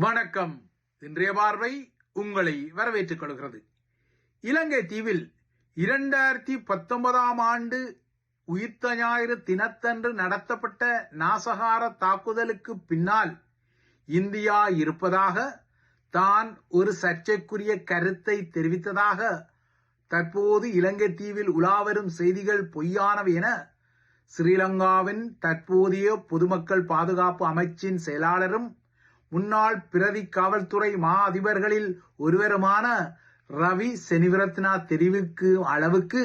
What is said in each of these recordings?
வணக்கம். இன்றைய பார்வை உங்களை வரவேற்றுக் கொள்கிறது. இலங்கை தீவில் இரண்டாயிரத்தி பத்தொன்பதாம் ஆண்டு உயிர்த்த ஞாயிறு தினத்தன்று நடத்தப்பட்ட நாசகார தாக்குதலுக்கு பின்னால் இந்தியா இருப்பதாக தான் ஒரு சர்ச்சைக்குரிய கருத்தை தெரிவித்ததாக தற்போது இலங்கை தீவில் உலாவரும் செய்திகள் பொய்யானவை என ஸ்ரீலங்காவின் தற்போதைய பொதுமக்கள் பாதுகாப்பு அமைச்சின் செயலாளரும் முன்னாள் பிரதி காவல்துறை மா அதிபர்களில் ஒருவருமான ரவி செனிவரத்னா தெரிவிக்கு அளவுக்கு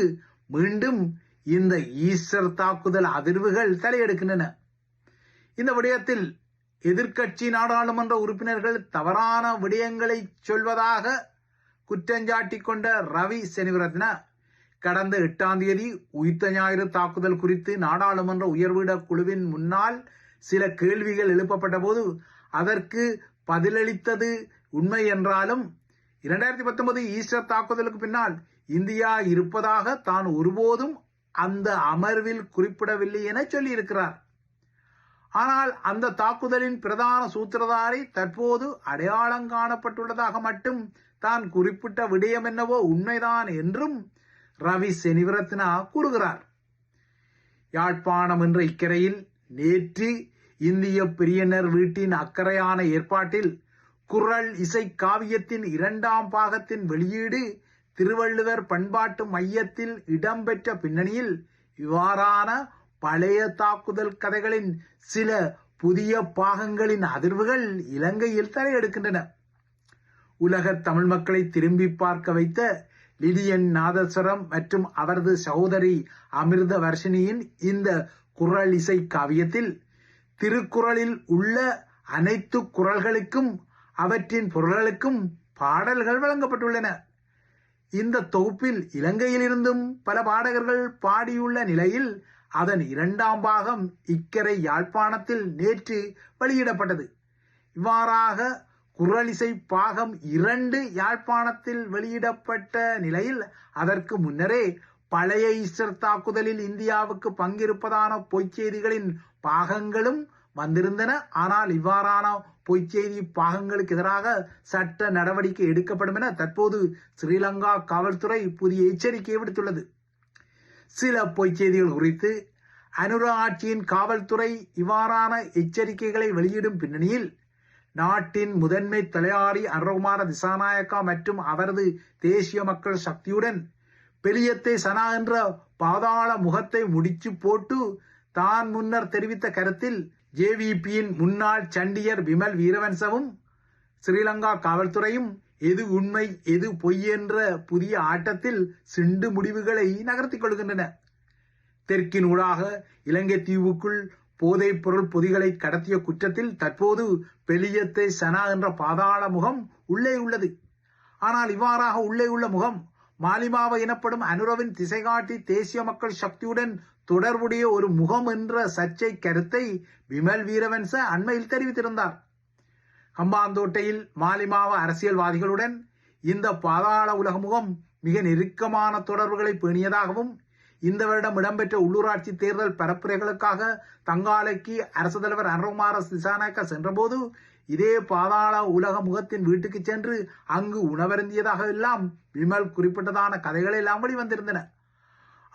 மீண்டும் இந்த ஈஸ்டர் தாக்குதல் அதிர்வுகள் தலையெடுக்கின்றன. இந்த விடயத்தில் எதிர்க்கட்சி நாடாளுமன்ற உறுப்பினர்கள் தவறான விடயங்களை சொல்வதாக குற்றஞ்சாட்டி கொண்ட ரவி செனிவரத்ன கடந்த எட்டாம் தேதி உயிர்த்த ஞாயிறு தாக்குதல் குறித்து நாடாளுமன்ற உயர்விட குழுவின் முன்னால் சில கேள்விகள் எழுப்பப்பட்ட போது அதற்கு பதிலளித்தது உண்மை என்றாலும் இரண்டாயிரத்தி பத்தொன்பது ஈஸ்டர் தாக்குதலுக்கு பின்னால் இந்தியா இருப்பதாக தான் ஒருபோதும் அந்த அமர்வில் குறிப்பிடவில்லை என சொல்லியிருக்கிறார். ஆனால் அந்த தாக்குதலின் பிரதான சூத்திரதாரி தற்போது அடையாளம் காணப்பட்டுள்ளதாக மட்டும் தான் குறிப்பிட்ட விடயம் என்னவோ உண்மைதான் என்றும் ரவி செனிவரத்னா கூறுகிறார். யாழ்ப்பாணம் என்ற இக்கரையில் நேற்று இந்திய பிரியனர் வீட்டின் அக்கறையான ஏற்பாட்டில் குரல் இசை காவியத்தின் இரண்டாம் பாகத்தின் வெளியீடு திருவள்ளுவர் பண்பாட்டு மையத்தில் இடம்பெற்ற பின்னணியில் இவ்வாறான பழைய தாக்குதல் கதைகளின் சில புதிய பாகங்களின் அதிர்வுகள் இலங்கையில் தலையெடுக்கின்றன. உலக தமிழ் மக்களை திரும்பி பார்க்க வைத்த லிடியன் நாதஸ்வரம் மற்றும் அவரது சகோதரி அமிர்த வர்ஷினியின் இந்த குரல் இசை காவியத்தில் திருக்குறளில் உள்ள அனைத்து குரல்களுக்கும் அவற்றின் பொருள்களுக்கும் பாடல்கள் வழங்கப்பட்டுள்ளன. இந்த தொகுப்பில் இலங்கையிலிருந்தும் பல பாடகர்கள் பாடியுள்ள நிலையில் அதன் இரண்டாம் பாகம் இக்கரை யாழ்ப்பாணத்தில் நேற்று வெளியிடப்பட்டது. இவ்வாறாக குரலிசை பாகம் இரண்டு யாழ்ப்பாணத்தில் வெளியிடப்பட்ட நிலையில் அதற்கு முன்னரே பழைய ஈஸ்டர் தாக்குதலில் இந்தியாவுக்கு பங்கிருப்பதான பொய்ச்செய்திகளின் பாகங்களும் வந்திருந்தன. ஆனால் இவ்வாறான பொய்ச்செய்தி பாகங்களுக்கு எதிராக சட்ட நடவடிக்கை எடுக்கப்படும் என தற்போது ஸ்ரீலங்கா காவல்துறை புதிய எச்சரிக்கையை விடுத்துள்ளது. சில பொய்ச்செய்திகள் குறித்து அனுரா ஆட்சியின் காவல்துறை இவ்வாறான எச்சரிக்கைகளை வெளியிடும் பின்னணியில் நாட்டின் முதன்மை தலையாரி அருகுமார திசாநாயக்கா மற்றும் அவரது தேசிய மக்கள் சக்தியுடன் பெலியத்தை சனா என்ற பாதாள முகத்தை முடிச்சு போட்டு தான் முன்னர் தெரிவித்த கருத்தில் ஜேவிபியின் முன்னாள் சண்டியர் விமல் வீரவன்சவும் ஸ்ரீலங்கா காவல்துறையும் எது உண்மை எது பொய் என்ற புதிய ஆட்டத்தில் சிண்டு முடிவுகளை நகர்த்திக் கொள்கின்றன. தெற்கின் ஊடாக இலங்கை தீவுக்குள் போதைப் பொருள் பொதிகளை கடத்திய குற்றத்தில் தற்போது பெலியத்தை சனா என்ற பாதாள முகம் உள்ளே உள்ளது. ஆனால் இவ்வாறாக உள்ளே உள்ள முகம் மாலிமாவ எனப்படும் அனுரவின் திசைகாட்டி தேசிய மக்கள் சக்தியுடன் தொடர்புடைய ஒரு முகம் என்ற சர்ச்சை கருத்தை விமல் வீரவன்ச அண்மையில் தெரிவித்திருந்தார். கம்பாந்தோட்டையில் மாலிமாவ அரசியல்வாதிகளுடன் இந்த பாதாள உலக முகம் மிக நெருக்கமான தொடர்புகளை பேணியதாகவும் இந்த வருடம் இடம்பெற்ற உள்ளூராட்சி தேர்தல் பரப்புரைகளுக்காக தங்காலைக்கு அரசு தலைவர் அனுகுமார திசாநாயக்க சென்றபோது இதே பாதாள உலக முகத்தின் வீட்டுக்கு சென்று அங்கு உணவருந்தியதாக எல்லாம் விமல் குறிப்பிட்டதான கதைகள் எல்லாம் வெளிவந்திருந்தன.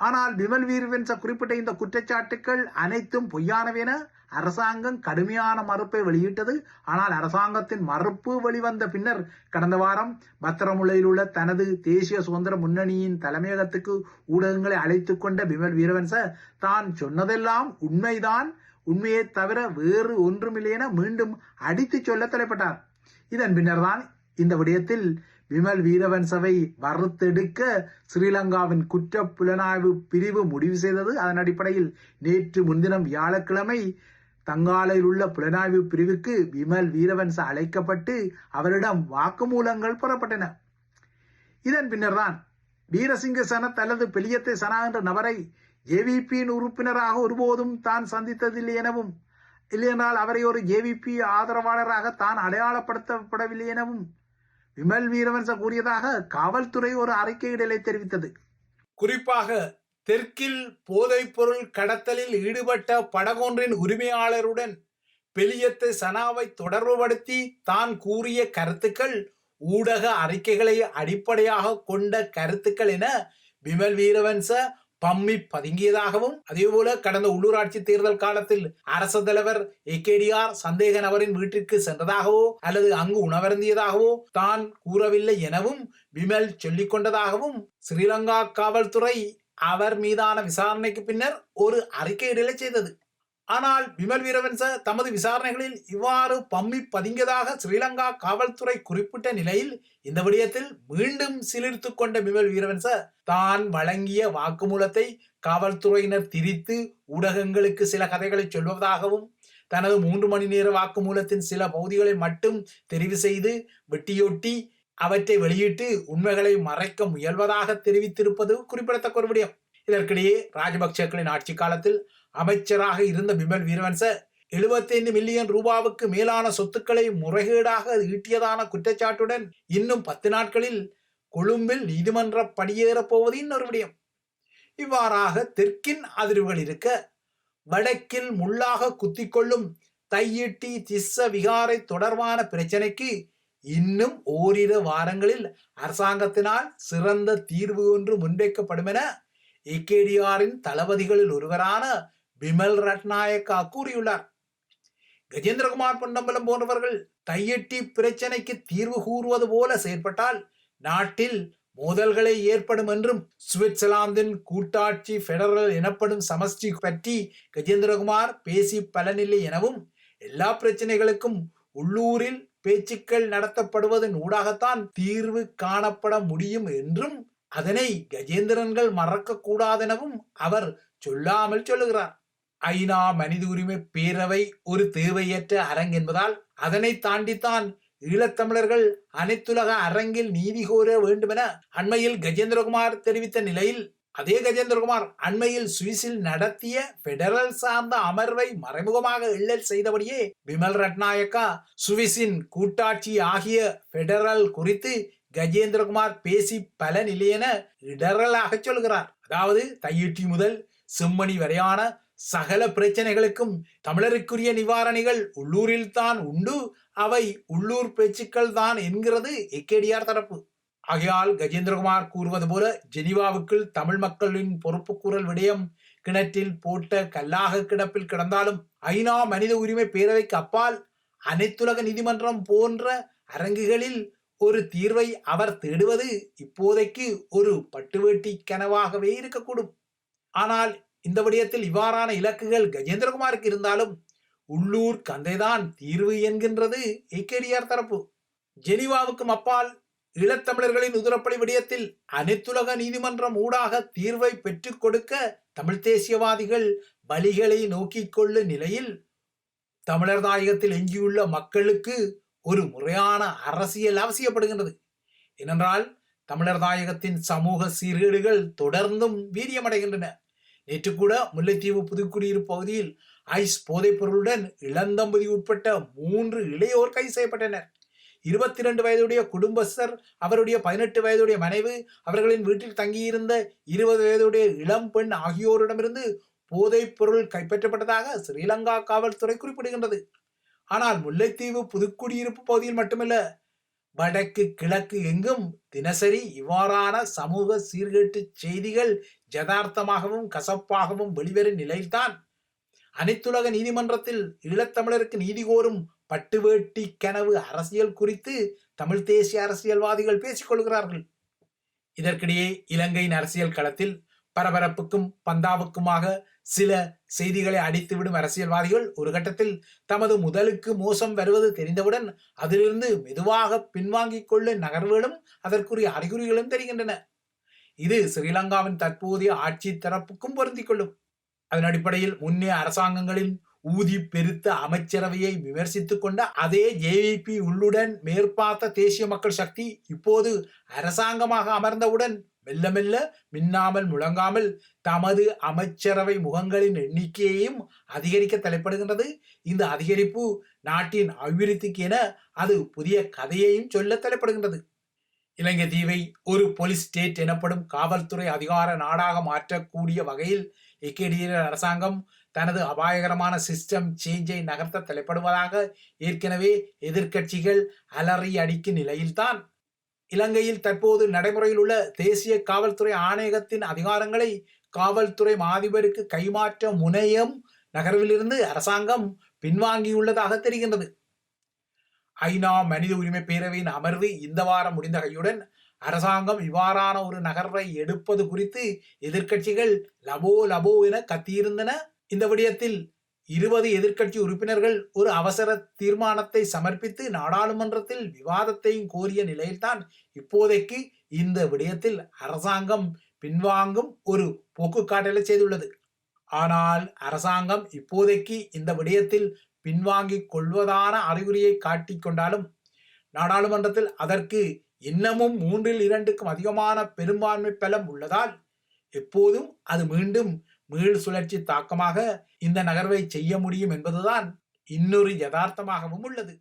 ஆனால் விமல் வீர்வென்ச குறிப்பிட்ட இந்த குற்றச்சாட்டுகள் அனைத்தும் பொய்யானவென? அரசாங்கம் கடுமையான மறுப்பை வெளியிட்டது. ஆனால் அரசாங்கத்தின் மறுப்பு வெளிவந்த பின்னர் கடந்த வாரம் பத்திரமுலையில் உள்ள தனது தேசிய சுதந்திர முன்னணியின் தலைமையகத்துக்கு ஊடகங்களை அழைத்து கொண்ட விமல் வீரவன்ச தான் சொன்னதெல்லாம் உண்மைதான். உண்மையை தவிர வேறு ஒன்றுமில்லை என மீண்டும் அடித்து சொல்ல தலைப்பட்டார். இதன் பின்னர்தான் இந்த விடயத்தில் விமல் வீரவன்சவை வறுத்தெடுக்க ஸ்ரீலங்காவின் குற்ற புலனாய்வு பிரிவு முடிவு செய்தது. அதன் அடிப்படையில் நேற்று முன்தினம் வியாழக்கிழமை தங்காலையில் உள்ள புலனாய்வு பிரிவுக்கு விமல் வீரவன்ச அழைக்கப்பட்டு அவரிடம் வாக்குமூலங்கள் பெறப்பட்டன. இதன் பின்னர்தான் வீரசிங்க சனத் அல்லது பெலியத்தை சனா என்ற நபரை ஜேவிபியின் உறுப்பினராக ஒருபோதும் தான் சந்தித்ததில்லை எனவும் இல்லையென்றால் அவரை ஒரு ஜேவிபி ஆதரவாளராக தான் அடையாளப்படுத்தப்படவில்லை எனவும் விமல் வீரவன்ச கூறியதாக காவல்துறை ஒரு அறிக்கையிடலை தெரிவித்தது. குறிப்பாக தெற்கில் போதைப் பொருள் கடத்தலில் ஈடுபட்ட படகொன்றின் உரிமையாளருடன் பெலியத்து சனாவை தொடர்புபடுத்தி தான் கூறிய கருத்துக்கள் ஊடக அறிக்கைகளை அடிப்படையாக கொண்ட கருத்துக்கள் என விமல் வீரவன்ச பம்மி பதுங்கியதாகவும் அதேபோல கடந்த உள்ளூராட்சி தேர்தல் காலத்தில் அரசு தலைவர் ஏகேடிஆர் சந்தேக நபரின் வீட்டிற்கு சென்றதாகவோ அல்லது அங்கு உணவருந்தியதாகவோ தான் கூறவில்லை எனவும் விமல் சொல்லிக் கொண்டதாகவும் ஸ்ரீலங்கா காவல்துறை அவர் மீதான விசாரணைக்கு பின்னர் ஒரு அறிக்கையிடலை செய்தது. ஆனால் விமல் வீரவன்ச தமது விசாரணைகளில் இவ்வாறு பம்மி பதுங்கியதாக ஸ்ரீலங்கா காவல்துறை குறிப்பிட்ட நிலையில் இந்த விடயத்தில் மீண்டும் சிலிர்த்து கொண்ட விமல் வீரவன்ச தான் வழங்கிய வாக்குமூலத்தை காவல்துறையினர் திரித்து ஊடகங்களுக்கு சில கதைகளை சொல்வதாகவும் தனது மூன்று மணி நேர வாக்குமூலத்தின் சில பகுதிகளை மட்டும் தெரிவு செய்து வெட்டியொட்டி அவற்றை வெளியிட்டு உண்மைகளை மறைக்க முயல்வதாக தெரிவித்திருப்பது குறிப்பிடத்தக்க ஒரு விடயம். இதற்கிடையே ராஜபக்சேக்களின் ஆட்சி காலத்தில் அமைச்சராக இருந்த பிமல் வீரவன்ச 75 மில்லியன் ரூபாவுக்கு மேலான சொத்துக்களை முறைகேடாக ஈட்டியதான குற்றச்சாட்டுடன் இன்னும் பத்து நாட்களில் கொழும்பில் நீதிமன்ற படியேறப் போவது இன்னொரு விடயம். இவ்வாறாக தெற்கின் அதிர்வுகள் இருக்க வடக்கில் முள்ளாக குத்திக்கொள்ளும் தையிட்டி திஸ்ஸ விகாரை தொடர்பான பிரச்சனைக்கு இன்னும் ஓரிரு வாரங்களில் அரசாங்கத்தினால் சிறந்த தீர்வு ஒன்று முன்வைக்கப்படும் என ஏகேடிஆரின் தளபதிகளில் ஒருவரான பிமல் ரட்நாயக்கா கூறியுள்ளார். கஜேந்திரகுமார் பொன்னம்பலம் போன்றவர்கள் தையெட்டி பிரச்சனைக்கு தீர்வு கூறுவது போல செயற்பட்டால் நாட்டில் மோதல்களை ஏற்படும் என்றும் சுவிட்சர்லாந்தின் கூட்டாட்சி பெடரல் எனப்படும் சமஷ்டி பற்றி கஜேந்திரகுமார் பேசி பலனில்லை எனவும் எல்லா பிரச்சனைகளுக்கும் உள்ளூரில் பேச்சுக்கள் நடத்தப்படுவதன் ஊடாகத்தான் தீர்வு காணப்பட முடியும் என்றும் அதனை கஜேந்திரன்கள் மறக்க கூடாதெனவும் அவர் சொல்லாமல் சொல்லுகிறார். ஐநா மனித உரிமை பேரவை ஒரு தேவையற்ற அரங்கு என்பதால் அதனை தாண்டித்தான் ஈழத்தமிழர்கள் அனைத்துலக அரங்கில் நீதி கோர வேண்டுமென அண்மையில் கஜேந்திரகுமார் தெரிவித்த நிலையில் அதே கஜேந்திரகுமார் அண்மையில் சுவிஸில் நடத்திய பெடரல் சார்ந்த அமர்வை மறைமுகமாக இல்லல் செய்தபடியே விமல் ரட்நாயக்கா சுவிஸின் கூட்டாட்சி ஆகிய பெடரல் குறித்து கஜேந்திரகுமார் பேசி பலன் இல்லையென இடரலாக சொல்கிறார். அதாவது தையிட்டி முதல் செம்மணி வரையான சகல பிரச்சனைகளுக்கும் தமிழருக்குரிய நிவாரணிகள் உள்ளூரில் தான் உண்டு. அவை உள்ளூர் பேச்சுக்கள் தான் என்கிறது எக்கேடிஆர் தரப்பு. ஆகையால் கஜேந்திரகுமார் கூறுவது போல ஜெனிவாவுக்குள் தமிழ் மக்களின் பொறுப்பு கூறல் விடயம் கிணற்றில் போட்ட கல்லாக கிடப்பில் கிடந்தாலும் ஐநா மனித உரிமை பேரவைக்கு அப்பால் அனைத்துலக நீதிமன்றம் போன்ற அரங்குகளில் ஒரு தீர்வை அவர் தேடுவது இப்போதைக்கு ஒரு பட்டுவேட்டி கனவாகவே இருக்கக்கூடும். ஆனால் இந்த விடயத்தில் இவ்வாறான இலக்குகள் கஜேந்திரகுமாருக்கு இருந்தாலும் உள்ளூர் கந்தைதான் தீர்வு என்கின்றது ஏகேடிஆர் தரப்பு. ஜெனிவாவுக்கும் அப்பால் ஈழத்தமிழர்களின் உதிரப்படி விடயத்தில் அனைத்துலக நீதிமன்றம் ஊடாக தீர்வை பெற்றுக் கொடுக்க தமிழ் தேசியவாதிகள் வழிகளை நோக்கிக் கொள்ளும் நிலையில் தமிழர் தாயகத்தில் எஞ்சியுள்ள மக்களுக்கு ஒரு முறையான அரசியல் அவசியப்படுகின்றது. ஏனென்றால் தமிழர் தாயகத்தின் சமூக சீர்கேடுகள் தொடர்ந்தும் வீரியமடைகின்றன. நேற்று கூட முல்லைத்தீவு புதுக்குடியிருப்பு பகுதியில் ஐஸ் போதைப் பொருளுடன் இளந்தம்பதி உட்பட்ட மூன்று இளையோர் கைது செய்யப்பட்டனர். இருபத்தி ரெண்டு வயதுடைய குடும்பஸ்தர் அவருடைய பதினெட்டு வயதுடைய மனைவி அவர்களின் வீட்டில் தங்கியிருந்த இருபது வயதுடைய இளம் பெண் ஆகியோரிடமிருந்து போதைப் பொருள் கைப்பற்றப்பட்டதாக ஸ்ரீலங்கா காவல்துறை குறிப்பிடுகின்றது. ஆனால் முல்லைத்தீவு புதுக்குடியிருப்பு பகுதியில் மட்டுமல்ல வடக்கு கிழக்கு எங்கும் தினசரி இவ்வாறான சமூக சீர்கேட்டு செய்திகள் ஜதார்த்தமாகவும் கசப்பாகவும் வெளிவரும் நிலையில்தான். அனைத்துலக நீதிமன்றத்தில் ஈழத்தமிழருக்கு நீதி கோரும் பட்டுவேட்டி கனவு அரசியல் குறித்து தமிழ் தேசிய அரசியல்வாதிகள் பேசிக் கொள்கிறார்கள். இதற்கிடையே இலங்கையின் அரசியல் களத்தில் பரபரப்புக்கும் பந்தாவுக்குமாக சில செய்திகளை அடித்துவிடும் அரசியல்வாதிகள் ஒரு கட்டத்தில் தமது முதலுக்கு மோசம் வருவது தெரிந்தவுடன் அதிலிருந்து மெதுவாக பின்வாங்கிக் கொள்ளும் நகர்வுகளும் அதற்குரிய அறிகுறிகளும் தெரிகின்றன. இது ஸ்ரீலங்காவின் தற்போதைய ஆட்சி தரப்புக்கும் பொருந்திக் கொள்ளும் அதன் அடிப்படையில் முன்னே அரசாங்கங்களின் ஊதி பெருத்த அமைச்சரவையை விமர்சித்துக் கொண்ட அதே ஜேவிபி உள்ளுடன் மேற்பார்த்த தேசிய மக்கள் சக்தி இப்போது அரசாங்கமாக அமர்ந்தவுடன் மெல்ல மெல்ல மின்னாமல் முழங்காமல் தமது அமைச்சரவை முகங்களின் எண்ணிக்கையையும் அதிகரிக்க தலைப்படுகின்றது. இந்த அதிகரிப்பு நாட்டின் அபிவிருத்திக்கு என அது புதிய கதையையும் சொல்ல தலைப்படுகின்றது. இலங்கை தீவை ஒரு போலீஸ் ஸ்டேட் எனப்படும் காவல்துறை அதிகார நாடாக மாற்றக்கூடிய வகையில் இக்கேடியர் அரசாங்கம் தனது அபாயகரமான சிஸ்டம் சேஞ்சை நகர்த்த தலைப்படுவதாக ஏற்கனவே எதிர்க்கட்சிகள் அலறி அடிக்கும் நிலையில்தான். இலங்கையில் தற்போது நடைமுறையில் உள்ள தேசிய காவல்துறை ஆணையகத்தின் அதிகாரங்களை காவல்துறை மாதிபருக்கு கைமாற்ற முனையம் நகர்விலிருந்து அரசாங்கம் பின்வாங்கியுள்ளதாக தெரிகின்றது. ஐநா மனித உரிமை பேரவையின் அமர்வு இந்த வாரம் முடிந்த கையுடன் அரசாங்கம் இவ்வாறான ஒரு நகர்வை எடுப்பது குறித்து எதிர்க்கட்சிகள் லபோ லபோ என கத்தியிருந்தன. இந்த விடயத்தில் இருபது எதிர்க்கட்சி உறுப்பினர்கள் ஒரு அவசர தீர்மானத்தை சமர்ப்பித்து நாடாளுமன்றத்தில் விவாதத்தையும் கோரிய நிலையில்தான் இப்போதைக்கு இந்த விடயத்தில் அரசாங்கம் பின்வாங்கும் ஒரு போக்குக்காட்டலை செய்துள்ளது. ஆனால் அரசாங்கம் இப்போதைக்கு இந்த விடயத்தில் பின்வாங்கிக் கொள்வதான அறிகுறியை காட்டிக் கொண்டாலும் நாடாளுமன்றத்தில் அதற்கு இன்னமும் மூன்றில் இரண்டுக்கும் அதிகமான பெரும்பான்மை பலம் உள்ளதால் எப்போதும் அது மீண்டும் மீள் சுழற்சி தாக்கமாக இந்த நகர்வை செய்ய முடியும் என்பதுதான் இன்னொரு யதார்த்தமாகவும் உள்ளது.